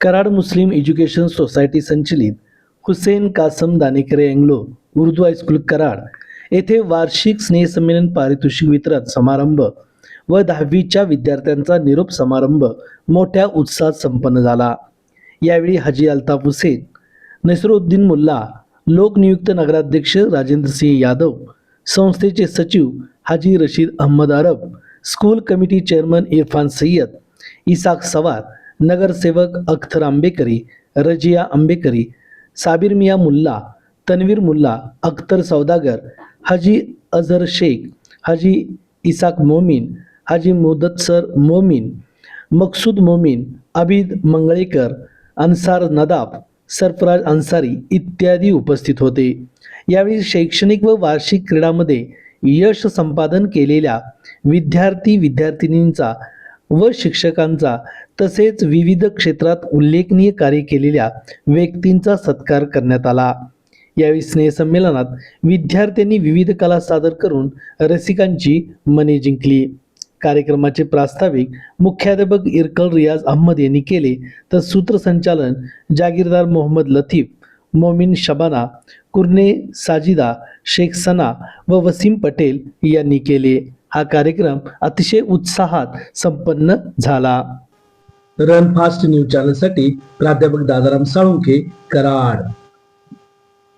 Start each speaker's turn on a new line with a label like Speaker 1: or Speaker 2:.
Speaker 1: कराड मुस्लिम education society संचलित Hussain Kasam Danekare Anglo Urdu high school Karad येथे वार्षिक स्नेहसंमेलन पारितोषिक वितरण समारंभ व दहावीच्या विद्यार्थ्यांचा निरोप समारंभ मोठ्या उत्साहात संपन्न झाला. यावेळी हाजी अल्ताफ हुसेन नसरुद्दीन मुल्ला लोकनियुक्त नगराध्यक्ष राजेंद्र सिंह यादव संस्थेचे सचिव Haji Rashid Ahmad Arab school committee chairman Irfan Sayyed Isaq Sawar नगरसेवक अख्तर आंबेकरी रजिया आंबेकरी साबिर मिया मुल्ला तन्वीर मुल्ला अख्तर सौदागर हाजी अझर शेख हाजी इसाक मोमीन हाजी मुदत्सर मोमीन मकसूद मोमीन अबिद मंगळेकर अन्सार नदाब सरफराज अन्सारी इत्यादी उपस्थित होते. यावेळी शैक्षणिक व वार्षिक क्रीडामध्ये यश संपादन केलेल्या विद्यार्थी विद्यार्थिनींचा व शिक्षकांचा तसेच विविध क्षेत्रात उल्लेखनीय कार्य केलेल्या व्यक्तींचा सत्कार करण्यात आला. यावेळी स्नेहसंमेलनात विद्यार्थ्यांनी विविध कला सादर करून रसिकांची मने जिंकली. कार्यक्रमाचे प्रास्ताविक मुख्याध्यापक इरकल रियाज अहमद यांनी केले तर सूत्रसंचालन जागीरदार मोहम्मद लतीफ मोमीन शबाना कुर्ने साजिदा शेख सना व वसीम पटेल यांनी केले. हा कार्यक्रम अतिशय उत्साहात संपन्न झाला. रन फास्ट न्यूज चॅनलसाठी प्राध्यापक दादाराम साळुंके कराड.